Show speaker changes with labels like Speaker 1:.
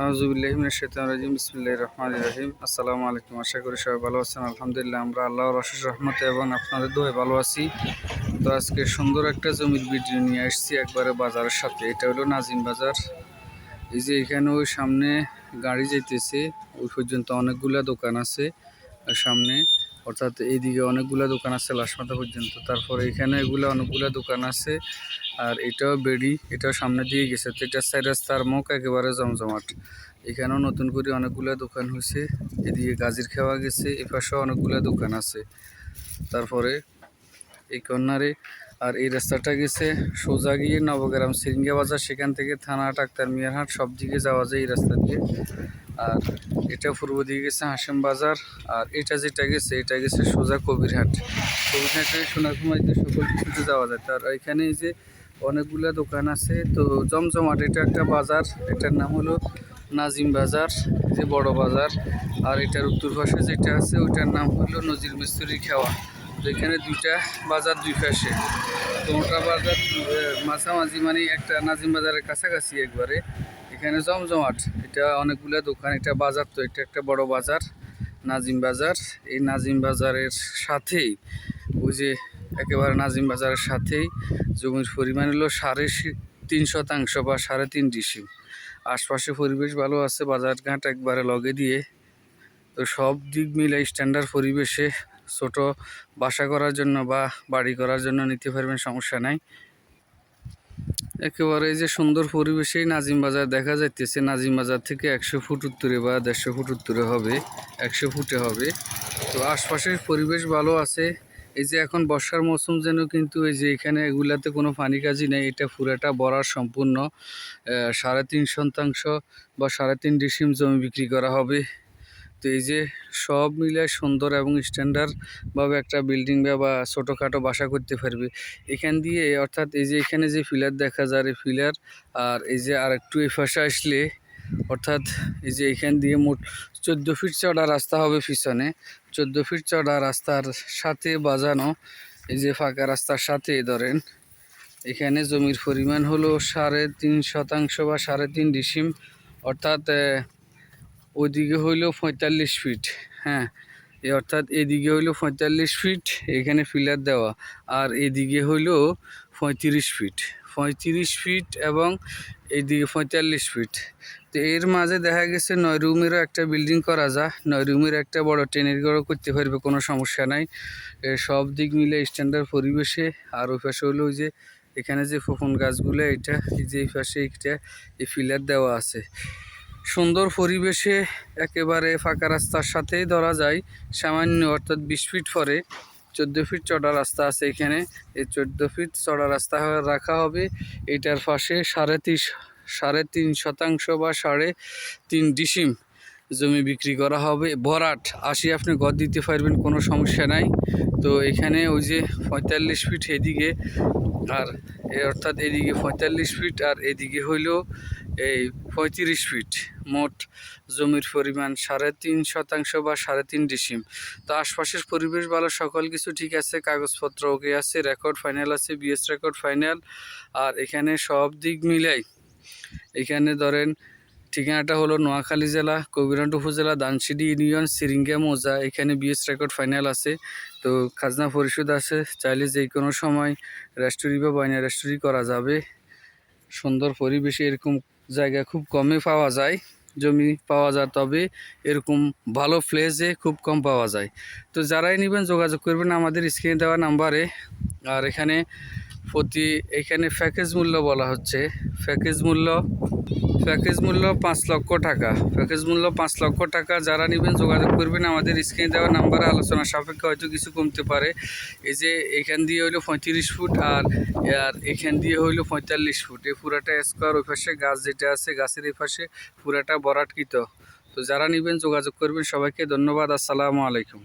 Speaker 1: আউজুবিল্লাহিমিনাশাইতানির বিসমুল্লাহ রহমান রহিম আসসালামু আলাইকুম। আশা করি সবাই ভালো আছেন। আলহামদুলিল্লাহ, আমরা আল্লাহ অশেষ রহমতে এবং আপনাদের দোয়ে ভালো আছি। তো আজকে সুন্দর একটা জমির ভিডিও নিয়ে আসছি একবারে বাজারের সাথে। এটা হলো নাজিম বাজার। এই যে এখানে ওই সামনে গাড়ি যেতেছে ওই পর্যন্ত অনেকগুলা দোকান আছে। সামনে অর্থাৎ এইদিকে অনেকগুলা দোকান আছে লাশমাথা পর্যন্ত। তারপরে এখানে এগুলা অনেকগুলা দোকান আছে, আর এটাও বেড়ি, এটাও সামনে দিয়ে গেছে। তো এটা সাইড রাস্তার মুখ একেবারে জমজমাট। এখানেও নতুন করে অনেকগুলা দোকান হয়েছে, এদিকে গাজির খাওয়া গেছে, এ পাশেও অনেকগুলা দোকান আছে। তারপরে এই কর্নারে আর এই রাস্তাটা গেছে সোজা গিয়ে নবগ্রাম, সিরিঙ্গা বাজার, সেখান থেকে থানা, ডাক্তার মিয়ারহাট সব দিকে যাওয়া যায় এই রাস্তা দিয়ে। আর এটা পূর্ব দিকে গেছে হাসেম বাজার, আর এটা যেটা গেছে, এটা গেছে সোজা কবিরহাট। কবিরহাটে সোনাকুমারিতে সকল কিছুতে যাওয়া যায়। তার এখানে যে অনেকগুলা দোকান আছে, তো জমজমাট, এটা একটা বাজার। এটার নাম হলো নাজিম বাজার যে বড় বাজার। আর এটার উত্তর পাশে যেটা আছে, ওইটার নাম হলো নজির মিস্ত্রি খাওয়া। তো এখানে দুইটা বাজার দুই পাশে। তো ওটা বাজার মাঝামাঝি মানে একটা নাজিম বাজারের কাছাকাছি একবারে। এখানে জমজমাট, এটা অনেকগুলা দোকান, এটা বাজার তো, এটা একটা বড় বাজার, নাজিম বাজার। এই নাজিম বাজারের সাথেই, ওই যে একেবারে নাজিম বাজারের সাথেই জমির পরিমাণ হলো সাড়ে তিন শতাংশ বা সাড়ে তিন ডিসি আশপাশে পরিবেশ ভালো আছে বাজারঘাট একবারে লগে দিয়ে। তো সব দিক মিলে স্ট্যান্ডার্ড পরিবেশে ছোট বাসা করার জন্য বা বাড়ি করার জন্য নিতে পারবেন, সমস্যা নাই। একেবারে এই যে সুন্দর পরিবেশেই নাজিম বাজার দেখা যাইতেছে, নাজিম বাজার থেকে একশো ফুট উত্তরে বা দেড়শো ফুট উত্তরে হবে, একশো ফুটে হবে। তো আশপাশের পরিবেশ ভালো আছে। এই যে এখন বর্ষার মৌসুম যেন কিন্তু এই যে এখানে এগুলাতে কোনো পানি কাজই নেই, এটা পুরাটা বরার সম্পূর্ণ। সাড়ে তিন শতাংশ বা সাড়ে তিন ডিসিম জমি বিক্রি করা হবে। তো এই যে সব মিলে সুন্দর এবং স্ট্যান্ডার্ডভাবে একটা বিল্ডিং বা ছোটোখাটো বাসা করতে পারবে। এখান দিয়ে অর্থাৎ এই যে এখানে যে ফিলার দেখা যায়, এই ফিলার আর এই যে আর একটু এই পাশে আসলে অর্থাৎ এই যে এখান দিয়ে মোট চোদ্দ ফিট চড়া রাস্তা হবে পিছনে। চোদ্দ ফিট চড়া রাস্তার সাথে বাজানো এই যে ফাঁকা রাস্তার সাথে ধরেন, এখানে জমির পরিমাণ হলো সাড়ে তিন শতাংশ বা সাড়ে তিন ডিসিম। অর্থাৎ আহ, ওইদিকে হইল পঁয়তাল্লিশ ফিট হ্যাঁ। অর্থাৎ এদিকে হইল পঁয়তাল্লিশ ফিট এখানে ফিলার দেওয়া। আর এদিকে হইল পঁয়ত্রিশ ফিট পঁয়ত্রিশ ফিট এবং এইদিকে পঁয়তাল্লিশ ফিট তো এর মাঝে দেখা গেছে নয় রুমেরও একটা বিল্ডিং করা যায় নয় রুমের একটা বড় ট্রেনের ঘরও করতে পারবে কোনো সমস্যা নাই। সব দিক মিলে স্ট্যান্ডার্ড পরিবেশে। আর ওই পাশে হলো যে এখানে যে ফোফন গাছগুলো এটা এই যে এই পাশে এইটা এই ফিলার দেওয়া আছে। সুন্দর পরিবেশে একেবারে ফাঁকা রাস্তার সাথেই ধরা যায়। সামান্য অর্থাৎ বিশ ফিট পরে চোদ্দ ফিট চড়া রাস্তা আছে এখানে। এই চোদ্দ ফিট চড়া রাস্তা রাখা হবে। এটার পাশে সাড়ে তিন সাড়ে তিন শতাংশ বা সাড়ে তিন ডিসিম জমি বিক্রি করা হবে। ভরাট আসি আপনি ঘর দিতে পারবেন, কোনো সমস্যা নাই। তো এখানে ওই যে পঁয়তাল্লিশ ফিট এদিকে আর অর্থাৎ এদিকে পঁয়তাল্লিশ ফিট আর এদিকে হইল এই পঁয়ত্রিশ ফিট মোট জমির পরিমাণ সাড়ে তিন শতাংশ বা সাড়ে তিন ডিসিম। তো আশপাশের পরিবেশ ভালো, সকল কিছু ঠিক আছে, কাগজপত্র ওকে আছে রেকর্ড ফাইনাল আছে বিএস রেকর্ড ফাইনাল আর এখানে সব দিক মিলাই, এখানে ধরেন ঠিকানাটা হলো নোয়াখালী জেলা কবিরাট উপজেলা দানসিডি ইউনিয়ন, সিরিঙ্গা, মোজা। এখানে বিএস রেকর্ড ফাইনাল আছে। তো খাজনা পরিশোধ আছে। চাইলে যে কোনো সময় রেস্টুরি বা বয়না রেস্টুরি করা যাবে। সুন্দর পরিবেশে এরকম জায়গা খুব কমে পাওয়া যায়। জমি পাওয়া যায়, তবে এরকম ভালো প্লেসে খুব কম পাওয়া যায়। তো যারাই নেবেন যোগাযোগ করবেন আমাদের স্ক্রিনে দেওয়া নাম্বারে আর এখানে প্রতি এখানে প্যাকেজ মূল্য বলা হচ্ছে। প্যাকেজ মূল্য প্যাকেজ মূল্য পাঁচ লক্ষ টাকা। প্যাকেজ মূল্য পাঁচ লক্ষ টাকা যারা নেবেন যোগাযোগ করবেন। আমাদের স্ক্রিনে দেওয়া নাম্বারে আলোচনা সাপেক্ষে হয়তো কিছু কমতে পারে। এই যে এখান দিয়ে হইল পঁয়ত্রিশ ফুট আর আর এখান দিয়ে হইল পঁয়তাল্লিশ ফুট। এই পুরাটা স্কোয়ার ওই পাশে গাছ যেটা আছে, গাছের এই পাশে পুরাটা বরাটকৃত। তো যারা নেবেন যোগাযোগ করবেন সবাইকে ধন্যবাদ। আসসালামু আলাইকুম।